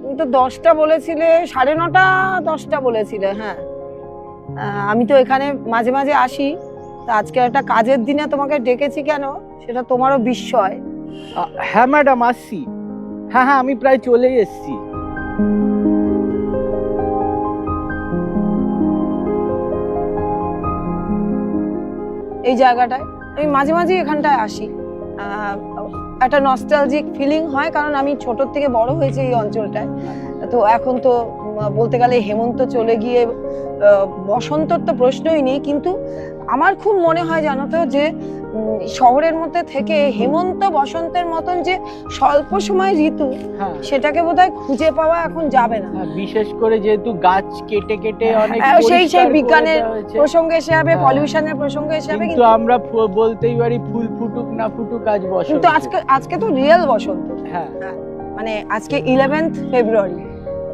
তুমি তো দশটা বলেছিলে, সাড়ে নটা দশটা বলেছিলে হ্যাঁ। আমি তো এখানে মাঝে মাঝে আসি, তা আজকে একটা কাজের দিনে তোমাকে ডেকেছি কেন? সেটা তোমারও বিস্ময়। হ্যাঁ ম্যাডাম, আসছি। হ্যাঁ হ্যাঁ আমি প্রায় চলেই এসেছি। এই জায়গাটায়। আমি মাঝে মাঝে এখানটায় আসি। একটা নস্টালজিক ফিলিং হয় কারণ আমি ছোট থেকে বড় হয়েছে এই অঞ্চলটায়। তো এখন তো বলতে গেলে হেমন্ত চলে গিয়ে বসন্তর তো প্রশ্নই নেই। কিন্তু আমার খুব মনে হয় জানো তো যে শহরের মধ্যে থেকে হেমন্ত বসন্তের মতন যে স্বল্প সময় ঋতু হ্যাঁ। সেটাকে বোধহয় খুঁজে পাওয়া এখন যাবে না। হ্যাঁ, বিশেষ করে যেহেতু গাছ কেটে কেটে অনেক হ্যাঁ, সেই- সেই বিজ্ঞানের প্রসঙ্গে এসে যাবে হ্যাঁ। পলিউশনের প্রসঙ্গে এসে যাবে কিন্তু আমরা বলতেই পারি ফুল ফুটুক না ফুটুক আজ বসন্ত। কিন্তু আজকে আজকে তো রিয়েল বসন্ত। হ্যাঁ। মানে আজকে ইলেভেন্থ ফেব্রুয়ারি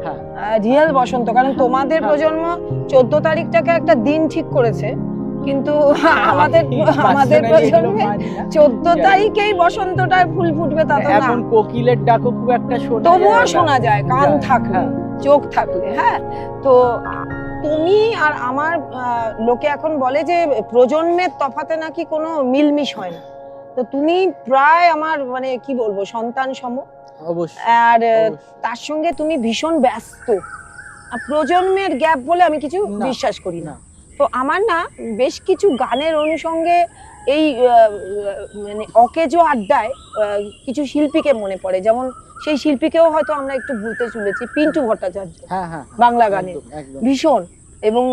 হ্যাঁ। রিয়েল বসন্ত কারণ তোমাদের। প্রজন্ম চোদ্দ তারিখটাকে একটা দিন ঠিক করেছে। কিন্তু আমাদের আমাদের প্রজন্মে চোদ্দ। তারিখেই বসন্তটায় ফুল ফুটবে তা তো না। এখন কোকিলের ডাকও খুব একটা শোনা তবুও শোনা যায় কান থাকলে হ্যাঁ। চোখ থাকলে হ্যাঁ। তো তুমি আর আমার লোকে এখন বলে যে প্রজন্মের তফাতে নাকি কোনো মিলমিশ হয় না। তো তুমি প্রায় আমার মানে কি বলব সন্তান সম। আর তার সঙ্গে তুমি ভীষণ ব্যস্ত। প্রজন্মের গ্যাপ বলে আমি কিছু বিশ্বাস করি না। তো আমার না বেশ কিছু গানের অনুষঙ্গে এই মানে অকেজো আড্ডায় কিছু শিল্পীকে মনে পড়ে। যেমন সেই শিল্পীকেও হয়তো আমরা একটু ভুলতে চলেছি পিন্টু ভট্টাচার্য হ্যাঁ হ্যাঁ। বাংলা গানে। ভীষণ। এবং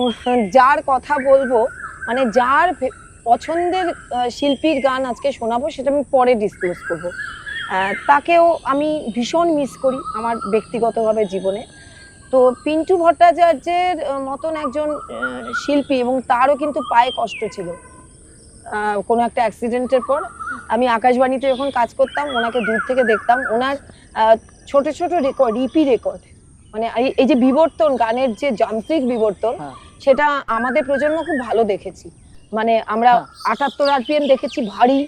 যার কথা বলব মানে যার পছন্দের শিল্পীর গান আজকে শোনাবো সেটা আমি পরে ডিসক্লোজ করব। তাকেও আমি ভীষণ মিস করি আমার ব্যক্তিগতভাবে জীবনে। তো পিন্টু ভট্টাচার্যের মতন একজন শিল্পী এবং তারও কিন্তু পায়ে কষ্ট ছিল কোনো একটা অ্যাক্সিডেন্টের পর আমি আকাশবাণীতে যখন কাজ করতাম ওনাকে দূর থেকে দেখতাম ওনার ছোট ছোট রেকর্ড ইপি রেকর্ড মানে এই- যে বিবর্তন গানের যে যান্ত্রিক বিবর্তন হ্যাঁ। সেটা আমাদের প্রজন্ম খুব ভালো দেখেছি মানে আমরা হ্যাঁ। আটাত্তর আরপিএম দেখেছি ভারী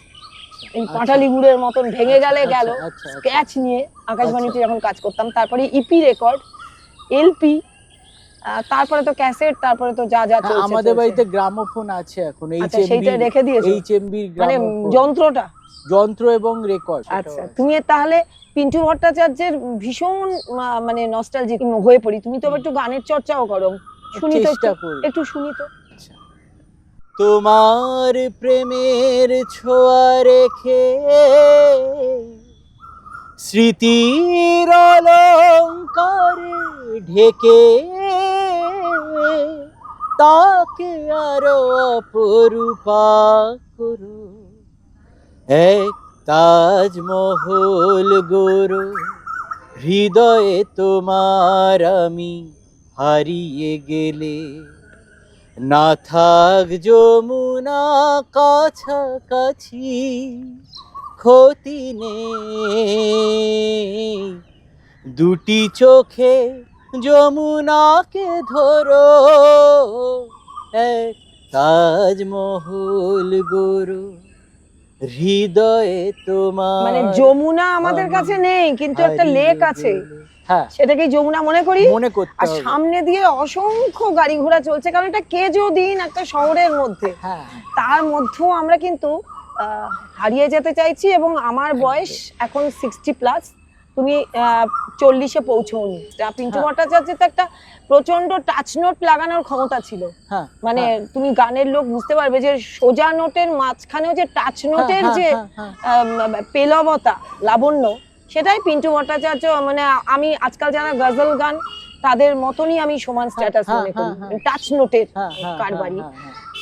এই আচ্ছা। পাটালি গুড়ের মতন ভেঙে গেলে আচ্ছা, গেল আচ্ছা, আচ্ছা। স্ক্যাচ নিয়ে আকাশবাণীতে যখন কাজ করতাম তারপরে ইপি রেকর্ড এলপি তারপরে তো ক্যাসেট তারপরে তো যা যা হ্যাঁ, চলছে আমাদের বাড়িতে গ্রামোফোন আছে এখন আচ্ছা সেইটা রেখে দিয়েছ। এইচএমবি মানে যন্ত্রটা? যন্ত্র এবং রেকর্ড আচ্ছা তুমি তাহলে পিন্টু ভট্টাচার্যের ভীষণ মানে নস্টালজিক হয়ে পড়ি। তুমি তো একটু গানের চর্চাও করো। শুনি তো একটু- শুনি তো। তোমার প্রেমের ছোঁয়া রেখে স্মৃতির অলঙ্কারে ঢেকে তাকে আরও অপরূপা করো। এক তাজমহল গোরো হৃদয়ে তোমার আমি হারিয়ে গেলে। না থাক যমুনা কাছাকাছি ক্ষতি নেই। দুটি চোখে যমুনাকে ধরো এক তাজমহল গরু হৃদয়ে তোমার মানে যমুনা আমাদের কাছে নেই কিন্তু একটা লেক আছে। হ্যাঁ। সেটাকেই যমুনা মনে করি? মনে করতে আর সামনে দিয়ে অসংখ্য গাড়ি ঘোড়া চলছে কারণ এটা কেজো দিন একটা শহরের মধ্যে। হ্যাঁ। তার মধ্যেও আমরা কিন্তু হারিয়ে যেতে চাইছি এবং আমার বয়স এখন সিক্সটি প্লাস তুমি চল্লিশে পৌঁছওনি পিন্টু হ্যাঁ। ভট্টাচার্যের তো একটা প্রচণ্ড টাচ নোট লাগানোর ক্ষমতা ছিল। হ্যাঁ মানে হ্যাঁ। তুমি গানের লোক বুঝতে পারবে যে সোজা নোটের মাঝখানেও যে টাচ নোটের যে পেলবতা লাবণ্য সেটাই পিন্টু ভট্টাচার্য মানে আমি আজকাল যারা গজল গান তাদের মতনই আমি সমান স্ট্যাটাস মনে করি। টাচ নোটের কারবারি।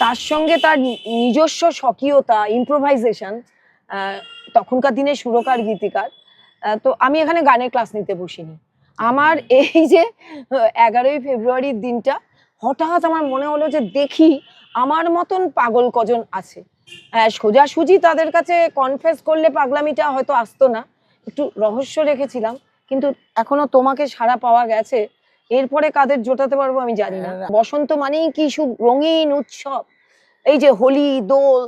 তার সঙ্গে তার নিজস্ব স্বকীয়তা ইম্প্রোভাইজেশন তখনকার দিনে সুরকার, গীতিকার তো আমি এখানে গানের ক্লাস নিতে বসিনি। আমার এই যে এগারোই ফেব্রুয়ারির দিনটা, হঠাৎ আমার মনে হলো যে দেখি আমার মতন পাগল কজন আছে। সোজাসুজি তাদের কাছে কনফেস করলে পাগলামিটা হয়তো আসতো না। একটু রহস্য রেখেছিলাম, কিন্তু এখনও তোমাকে সাড়া পাওয়া গেছে। এরপরে কাদের জোটাতে পারব আমি জানি না। বসন্ত মানেই কি শুভ রঙিন উৎসব? এই যে হোলি দোল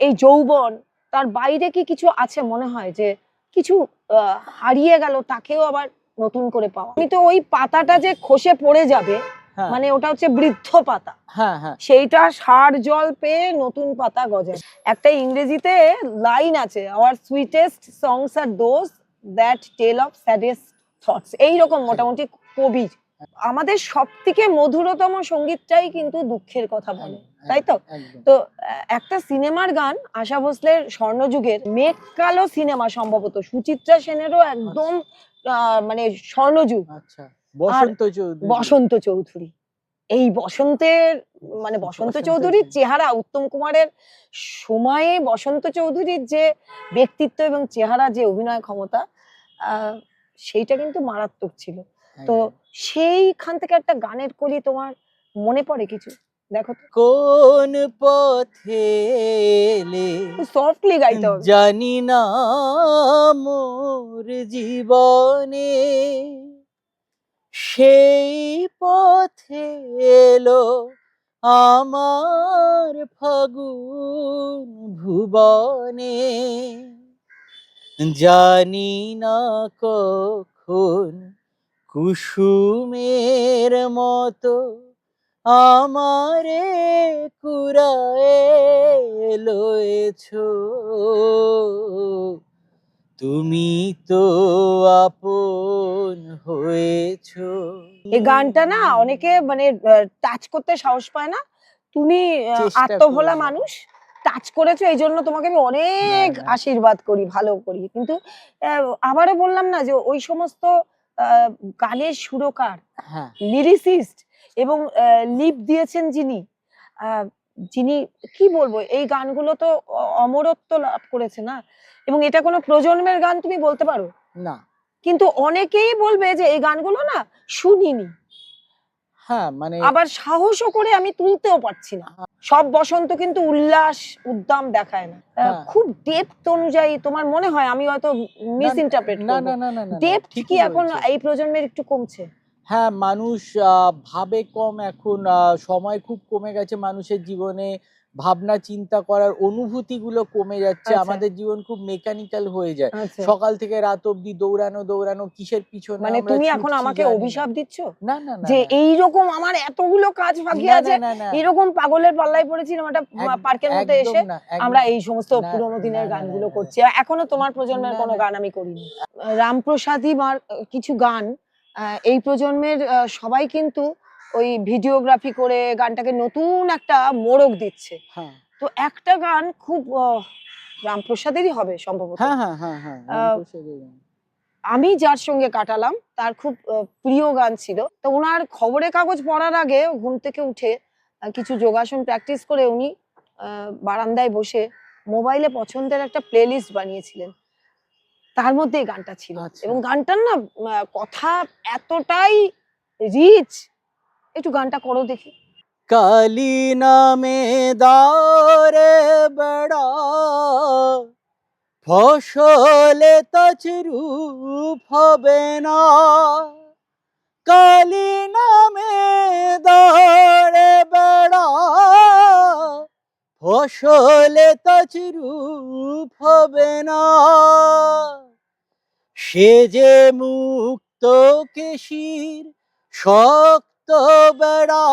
এই যৌবন তার বাইরে কি কিছু আছে মনে হয় যে কিছু হারিয়ে গেল তাকেও আবার নতুন করে পাওয়া? আমি তো ওই পাতাটা যে খসে পড়ে যাবে হ্যাঁ। মানে ওটা হচ্ছে বৃদ্ধ পাতা। হ্যাঁ হ্যাঁ। সেইটা সার জল পেয়ে নতুন পাতা গজায় একটা ইংরেজিতে লাইন আছে our sweetest songs are those that tell of saddest thoughts এইরকম মোটামুটি কবি আমাদের সব থেকে মধুরতম সঙ্গীতটাই কিন্তু দুঃখের কথা বলে তাই তো? তো একটা সিনেমার গান আশা ভোসলের স্বর্ণযুগের মেঘ কালো সিনেমা সম্ভবত সুচিত্রা সেনেরও একদম আহ, মানে স্বর্ণযুগ। আচ্ছা বসন্ত চৌধুরী। বসন্ত চৌধুরী। এই বসন্তের মানে বসন্ত চৌধুরীর চেহারা উত্তম কুমারের সময়ে বসন্ত চৌধুরীর যে ব্যক্তিত্ব এবং চেহারা যে অভিনয় ক্ষমতা আহ, সেইটা কিন্তু মারাত্মক ছিল। তো। সেইখান থেকে একটা গানের কলি তোমার মনে পড়ে কিছু? দেখো কোন পথে সফটলি গাইতে হবে। জানি না মোর জীবনে সেই পথে এলো আমার ফাগুন ভুবনে। জানি না কখন কুসুমের মতো আমারে কুড়ায়ে লয়েছো। তুমি তো আপন হয়েছো। এই গানটা না অনেকে মানে টাচ করতে সাহস পায় না। তুমি আত্মভোলা মানুষ টাচ করেছ এই জন্য তোমাকে আমি অনেক না, না। আশীর্বাদ করি ভালো করি। কিন্তু আবারও বললাম না যে ওই সমস্ত গানের সুরকার হ্যাঁ। লিরিসিস্ট এবং লিপ দিয়েছেন যিনি আহ, যিনি কি বলব এই গানগুলো তো অমরত্ব লাভ করেছে না? এবং এটা কোনো প্রজন্মের গান তুমি বলতে পারো? না। কিন্তু অনেকেই বলবে যে এই গানগুলো না শুনিনি। হ্যাঁ মানে আবার সাহসও করে আমি তুলতেও পারছি না। সব বসন্ত কিন্তু উল্লাস উদ্দাম দেখায় না। হ্যাঁ। খুব ডেপথ অনুযায়ী তোমার মনে হয় আমি হয়তো মিস ইন্টারপ্রেট না না না না ডেপথ কি এখন এই প্রজন্মের একটু কমছে? হ্যাঁ মানুষ আহ, ভাবে কম এখন। সময় খুব কমে গেছে মানুষের জীবনে। ভাবনা চিন্তা করার অনুভূতিগুলো কমে যাচ্ছে আচ্ছা। আমাদের জীবন খুব মেকানিক্যাল হয়ে যায়। আচ্ছা। সকাল থেকে রাত অবধি দৌড়ানো দৌড়ানো কিসের পিছনে মানে তুমি এখন আমাকে অভিশাপ দিচ্ছ? না না যে এই রকম আমার এতগুলো কাজ বাকি আছে এরকম পাগলের পাল্লায় পড়েছিলাম একটা এক- পার্কের মধ্যে এসে আমরা এই সমস্ত পুরোনো দিনের গানগুলো করছি। এখনও তোমার প্রজন্মের কোনো গান আমি করিনি। রামপ্রসাদী মার কিছু গান এই প্রজন্মের সবাই কিন্তু ওই ভিডিওগ্রাফি করে গানটাকে নতুন একটা মোড়ক দিচ্ছে। হ্যাঁ। তো একটা গান খুব রামপ্রসাদেরই হবে সম্ভবত। হ্যাঁ হ্যাঁ। আমি যার সঙ্গে কাটালাম তার খুব প্রিয় গান ছিল। তো ওনার খবরের কাগজ পড়ার আগে ঘুম থেকে উঠে কিছু যোগাসন প্র্যাকটিস করে উনি আহ, বারান্দায় বসে মোবাইলে পছন্দের একটা প্লেলিস্ট বানিয়েছিলেন। তার মধ্যে গানটা ছিল। আচ্ছা। এবং গানটার না কথা এতটাই রিচ একটু গানটা করো দেখি। কালী নামে দারে বড়া, ফসলে তছরূপ হবে না। কালী নামে দারে বড়া, ফসলে তছরূপ হবে না। সে যে মুক্ত কেশির শক্ত বেড়া।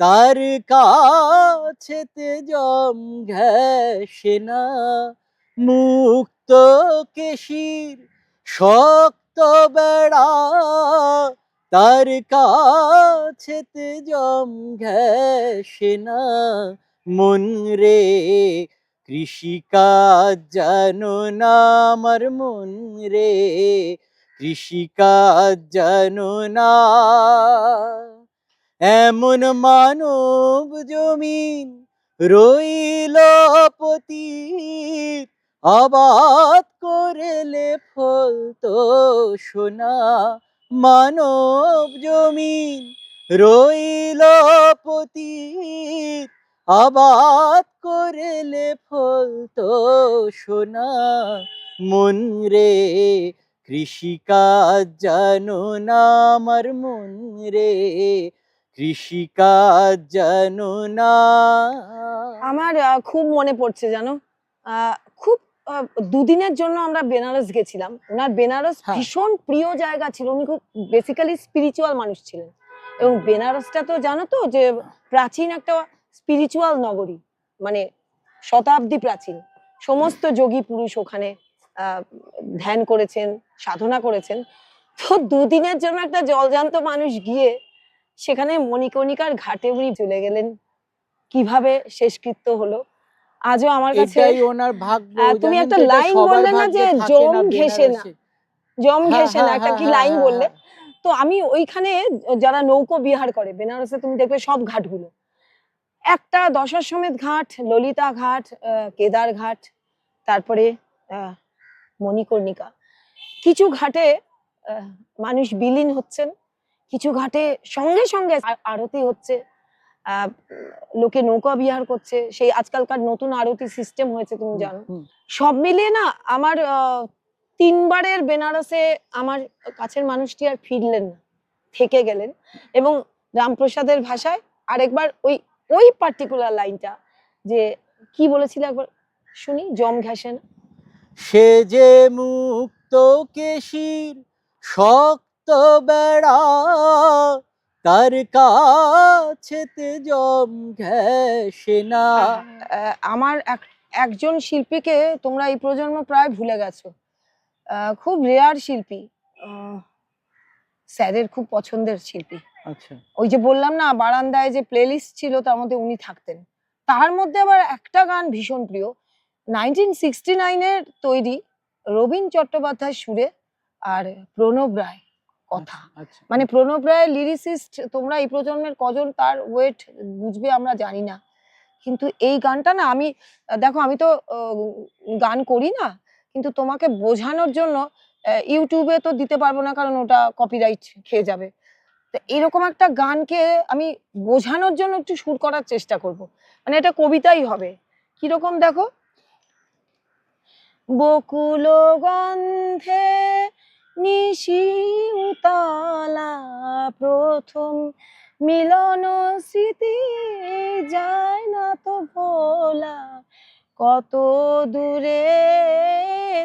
তার কাছেতে জম ঘেসে না মুক্ত কেশির শক্ত বেড়া। তার কাছেতে জম ঘেসে না মন রে, কৃষিকাজ জানো না আমার মন রে। কৃষিকাজ জানো না এমন মানব জমিন রইল পতীত। আবাদ করেলে ফল তো সোনা। মানব জমিন রইল পতীত। আবাদ করেলে ফল তো সোনা। মন রে কৃষিকাজ জানো না আমার মন রে। কৃষিকাজ জানো না। আমার আহ, খুব মনে পড়ছে জানো? আহ, খুব আহ, দুদিনের জন্য আমরা বেনারস গেছিলাম। ওনার বেনারস হ্যাঁ। ভীষণ প্রিয় জায়গা ছিল। উনি খুব বেসিক্যালি স্পিরিচুয়াল মানুষ ছিলেন। এবং বেনারসটা তো জানো তো যে প্রাচীন একটা স্পিরিচুয়াল নগরী। মানে শতাব্দী প্রাচীন। সমস্ত যোগী পুরুষ ওখানে ধ্যান করেছেন সাধনা করেছেন। তো দুদিনের জন্য একটা জলজান্ত মানুষ গিয়ে সেখানে মণিকর্ণিকার ঘাটে উনি চলে গেলেন। কীভাবে শেষকৃত্য হলো? আজও আমার কাছে ওনার ভাগ্য তুমি একটা লাইন বললে না যে জম ঘেঁষে না। জম হ্যাঁ, ঘেঁষে না হ্যাঁ, একটা কি হ্যাঁ, লাইন বললে। তো আমি ওইখানে যারা নৌকো বিহার করে বেনারসে তুমি দেখবে সব ঘাটগুলো। একটা দশাশ্বমেধ ঘাট ললিতা ঘাট আহ, কেদার ঘাট তারপরে আহ, মণিকর্ণিকা। কিছু ঘাটে মানুষ বিলীন হচ্ছেন কিছু ঘাটে সঙ্গে সঙ্গে আরতি হচ্ছে লোকে নৌকা বিহার করছে সেই আজকালকার নতুন আরতি সিস্টেম হয়েছে তুমি জানো। সব মিলিয়ে না আমার তিনবারের বেনারসে আমার কাছের মানুষটি আর ফিরলেন না থেকে গেলেন। এবং রামপ্রসাদের ভাষায় আরেকবার ওই ওই পার্টিকুলার লাইনটা যে কি বলেছিল একবার? শুনি? জম ঘেঁষে না সে যে মুক্ত কেশির শক্ত বেড়া তার কাছেতে জম ঘেসে না। আমার এক- একজন শিল্পীকে তোমরা এই প্রজন্ম প্রায় ভুলে গেছো। খুব রেয়ার শিল্পী। স্যারের খুব পছন্দের শিল্পী। আচ্ছা। ওই যে বললাম না বারান্দায় যে প্লেলিস্ট ছিল তার মধ্যে উনি থাকতেন। তার মধ্যে আবার একটা গান ভীষণ প্রিয় নাইনটিন সিক্সটি নাইনের তৈরি রবীন চট্টোপাধ্যায় সুরে আর প্রণব রায় কথা। আচ্ছা মানে প্রণব রায় লিরিসিস্ট তোমরা এই প্রজন্মের কজন তার ওয়েট বুঝবে আমরা জানি না। কিন্তু এই গানটা না আমি দেখো আমি তো গান করি না কিন্তু তোমাকে বোঝানোর জন্য ইউটিউবে তো দিতে পারব না কারণ ওটা কপিরাইট খেয়ে যাবে। তো এরকম একটা গানকে আমি বোঝানোর জন্য একটু সুর করার চেষ্টা করব। মানে এটা কবিতাই হবে। কীরকম দেখো? বকুল গন্ধে নিশি উতলা প্রথম মিলন স্মৃতি যায় না তো ভোলা। কত দূরে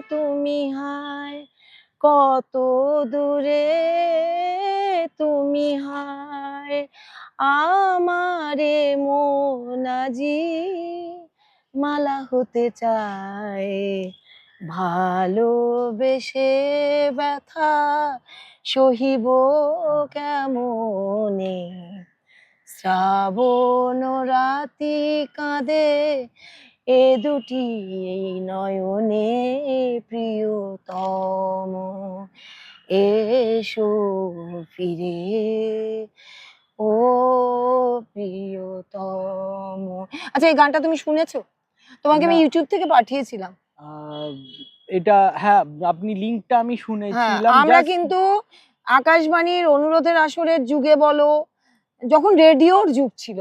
তুমি হায়, কত দূরে তুমি হায়। আমারে মোনাজি মালা হতে চায় ভালোবেসে ব্যথা সহিব কেমনে? শ্রাবণ রাতি কাঁদে এ দুটি নয়নে প্রিয়তম। এসো ফিরে ও প্রিয়তম। আচ্ছা এই গানটা তুমি শুনেছো? তোমাকে আমি ইউটিউব থেকে পাঠিয়েছিলাম। এটা হ্যাঁ আপনি লিংকটা আমি হ্যাঁ শুনেছিলাম আমরা কিন্তু আকাশবাণীর অনুরোধের আসরের যুগে বলো যখন রেডিওর যুগ ছিল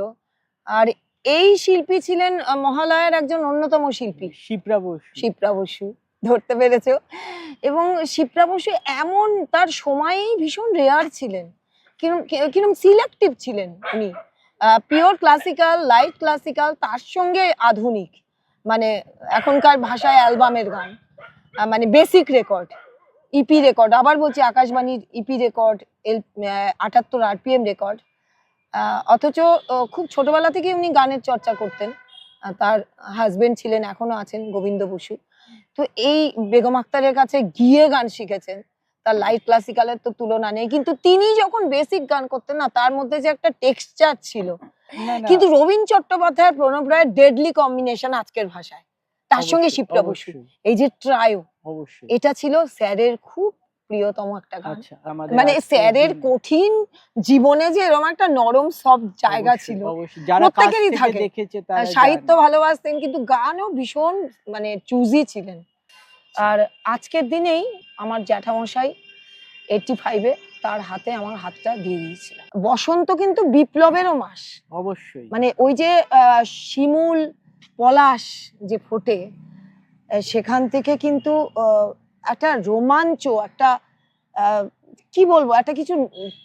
আর এই শিল্পী ছিলেন মহালয়ার একজন অন্যতম শিল্পী। শিপ্রা বসু। শিপ্রা বসু ধরতে পেরেছ? এবং শিপ্রা বসু এমন তার সময়েই ভীষণ রেয়ার ছিলেন। কিরম কিরম সিলেক্টিভ ছিলেন উনি। পিওর ক্লাসিক্যাল লাইট ক্লাসিক্যাল তার সঙ্গে আধুনিক। মানে এখনকার ভাষায় অ্যালবামের গান মানে বেসিক রেকর্ড ইপি রেকর্ড আবার বলছি আকাশবাণীর ইপি রেকর্ড এল আটাত্তর আরপিএম রেকর্ড অথচ খুব ছোটবেলা থেকে উনি গানের চর্চা করতেন তার হাজবেন্ড ছিলেন এখনও আছেন গোবিন্দ বসু। তো এই বেগম আক্তারের কাছে গিয়ে গান শিখেছেন। তার লাইট ক্লাসিক্যালের তো তুলনা নেই। কিন্তু তিনি যখন বেসিক গান করতেন না তার মধ্যে যে একটা টেক্সচার ছিল। কিন্তু রবীন চট্টোপাধ্যায় প্রণব রায়ের ডেডলি কম্বিনেশন আজকের ভাষায়। তার সঙ্গে শিপ্রা বসু। এই যে ট্রায়ো এটা ছিল স্যারের খুব প্রিয়তম একটা গান। আচ্ছা মানে স্যারের কঠিন জীবনে যে এরকম একটা নরম সব জায়গা ছিল। প্রত্যেকেরই থাকে। সাহিত্য ভালোবাসতেন কিন্তু গানও ভীষণ মানে চুজি ছিলেন। আর আজকের দিনেই আমার জ্যাঠামশাই এইটটি ফাইভে তার হাতে আমার হাতটা দিয়ে দিয়েছিল বসন্ত কিন্তু বিপ্লবেরও মাস। অবশ্যই। মানে ওই যে শিমুল পলাশ যে ফোটে সেখান থেকে কিন্তু একটা রোমাঞ্চ একটা কি বলব একটা কিছু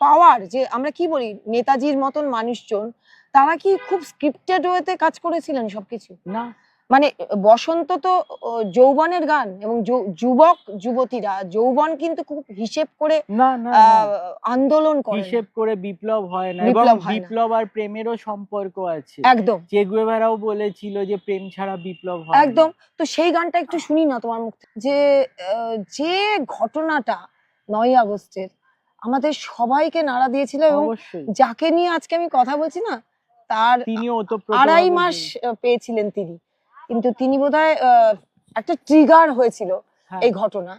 পাওয়ার যে আমরা কি বলি নেতাজির মতন মানুষজন তারা কি খুব স্ক্রিপ্টেড ওয়েতে কাজ করেছিলেন সবকিছু? না। মানে বসন্ত তো যৌবনের গান এবং যুবক যুবতীরা যৌবন কিন্তু খুব হিসেব করে না না। আন্দোলন করে হিসেব করে বিপ্লব হয় না এবং বিপ্লব আর প্রেমেরও সম্পর্ক আছে। একদম। চেগুয়েভারাও বলেছিল যে প্রেম ছাড়া বিপ্লব হয় একদম। তো সেই গানটা একটু শুনি না তোমার মুখ যে যে ঘটনাটা নয় আগস্টের আমাদের সবাইকে নাড়া দিয়েছিল এবং যাকে নিয়ে আজকে আমি কথা বলছি না তার আড়াই মাস পেয়েছিলেন তিনি। কিন্তু তিনি বোধহয় একটা ট্রিগার হয়েছিল হ্যাঁ। এই ঘটনা।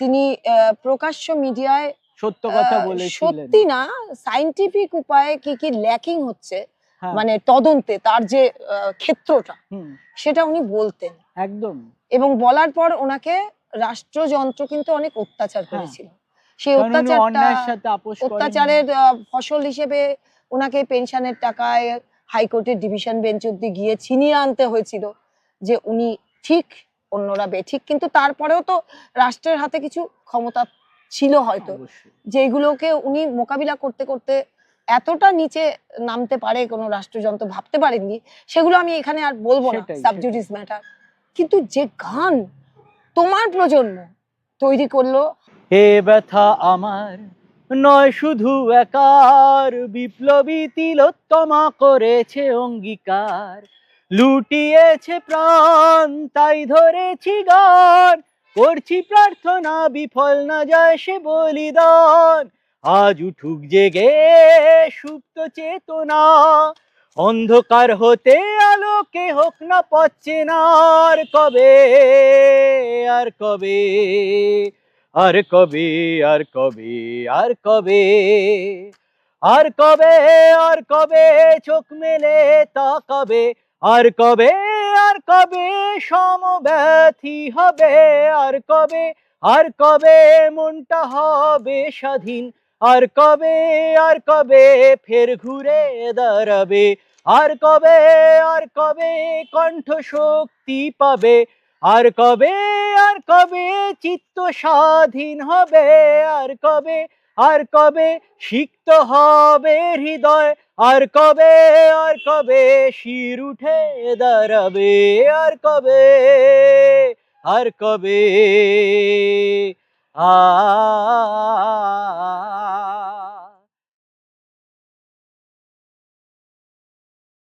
তিনি প্রকাশ্য মিডিয়ায় সত্য কথা বলেছিলেন। সত্যি না সাইন্টিফিক উপায়ে কি কি ল্যাকিং হচ্ছে হ্যাঁ, মানে তদন্তে তার যে ক্ষেত্রটা সেটা উনি বলতেন। একদম। এবং বলার পর ওনাকে রাষ্ট্রযন্ত্র কিন্তু অনেক অত্যাচার হ্যাঁ। করেছিল। সেই অত্যাচারটা। অত্যাচারের ফসল হিসেবে ওনাকে পেনশনের টাকায় হাইকোর্টের ডিভিশন বেঞ্চ অব্দি গিয়ে ছিনিয়ে আনতে হয়েছিল। যে উনি ঠিক অন্যরা বেঠিক কিন্তু তারপরেও তো রাষ্ট্রের হাতে কিছু ক্ষমতা ছিল হয়তো। যেগুলোকে উনি মোকাবিলা করতে করতে এতটা নিচে নামতে পারে কোনো রাষ্ট্রযন্ত্র ভাবতে পারেননি সেগুলো আমি এখানে আর বলব না। সাবজুডিস ম্যাটার কিন্তু যে গান তোমার প্রজন্ম তৈরি করল। হে ব্যথা আমার নয় শুধু একার। বিপ্লবী তিলোত্তমা করেছে অঙ্গীকার। লুটিয়েছে প্রাণ, তাই ধরেছি গান। করছি প্রার্থনা, বিফল না যায় সে বলিদান। আজ উঠুক জেগে সুপ্ত চেতনা, অন্ধকার হতে আলোকে হোক না পাচ্ছে না আর কবে আর কবে আর কবে আর কবে আর কবে আর কবে আর কবে চোখ মেলে তাকাবে। আর কবে আর কবে সমব্যথী হবে, আর কবে আর কবে মনটা হবে স্বাধীন, আর কবে আর কবে ফের ঘুরে দাঁড়াবে, আর কবে আর কবে কণ্ঠ শক্তি পাবে, আর কবে আর কবে চিত্ত স্বাধীন হবে, আর কবে আর কবে শিক্ত হবে হৃদয়, আর কবে আর কবে শির উঠে দাঁড়াবে, আর কবে আর কবে, আ